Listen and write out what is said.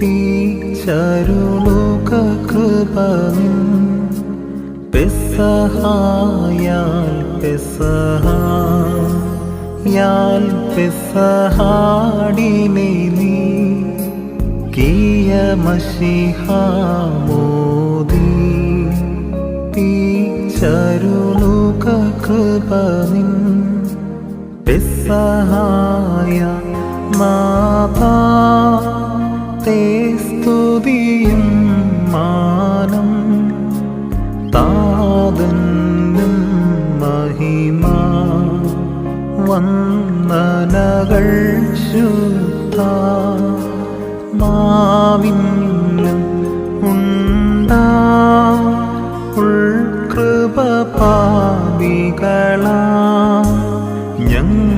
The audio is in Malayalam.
തീച്ചരുളുക കൃപ നിൻ പെസഹായാൽ പെസഹായാൽ പെസഹാടിനെ നീ കിയമഷിഹാമോദി തീച്ചരുളുക കൃപ നിൻ പെസഹായ മാതാ തേ സ്തുതിയും മാനം താതന്നും മഹിമ വന്ദനകൾ ശുദ്ധ മാവിന്നും ഉണ്ടാ ഉൾകൃപ ഞങ്ങൾ